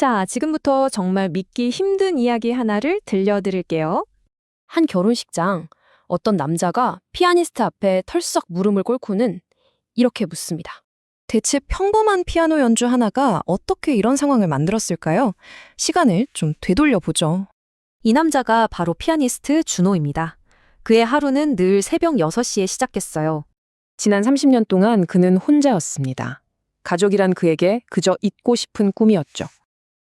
자, 지금부터 정말 믿기 힘든 이야기 하나를 들려드릴게요. 한 결혼식장 어떤 남자가 피아니스트 앞에 털썩 물음을 꿇고는 이렇게 묻습니다. 대체 평범한 피아노 연주 하나가 어떻게 이런 상황을 만들었을까요? 시간을 좀 되돌려 보죠. 이 남자가 바로 피아니스트 준호입니다. 그의 하루는 늘 새벽 6시에 시작했어요. 지난 30년 동안 그는 혼자였습니다. 가족이란 그에게 그저 잊고 싶은 꿈이었죠.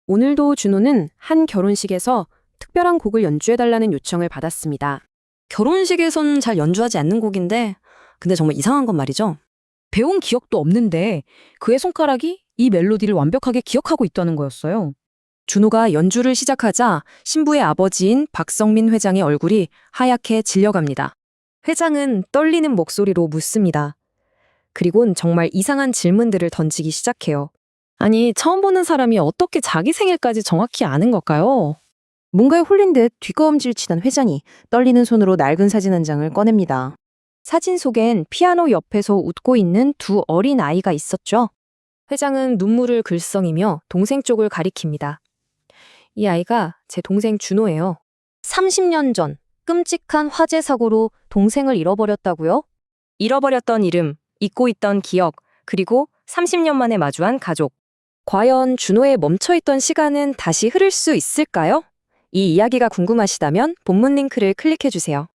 오늘도 준호는 한 결혼식에서 특별한 곡을 연주해달라는 요청을 받았습니다. 결혼식에선 잘 연주하지 않는 곡인데, 근데 정말 이상한 건 말이죠. 배운 기억도 없는데 그의 손가락이 이 멜로디를 완벽하게 기억하고 있다는 거였어요. 준호가 연주를 시작하자 신부의 아버지인 박성민 회장의 얼굴이 하얗게 질려갑니다. 회장은 떨리는 목소리로 묻습니다. 그리곤 정말 이상한 질문들을 던지기 시작해요. 아니, 처음 보는 사람이 어떻게 자기 생일까지 정확히 아는 걸까요? 뭔가에 홀린 듯 뒷걸음질 치던 회장이 떨리는 손으로 낡은 사진 한 장을 꺼냅니다. 사진 속엔 피아노 옆에서 웃고 있는 두 어린 아이가 있었죠. 회장은 눈물을 글썽이며 동생 쪽을 가리킵니다. 이 아이가 제 동생 준호예요. 30년 전 끔찍한 화재 사고로 동생을 잃어버렸다고요? 잃어버렸던 이름, 잊고 있던 기억, 그리고 30년 만에 마주한 가족. 과연 준호의 멈춰있던 시간은 다시 흐를 수 있을까요? 이 이야기가 궁금하시다면 본문 링크를 클릭해주세요.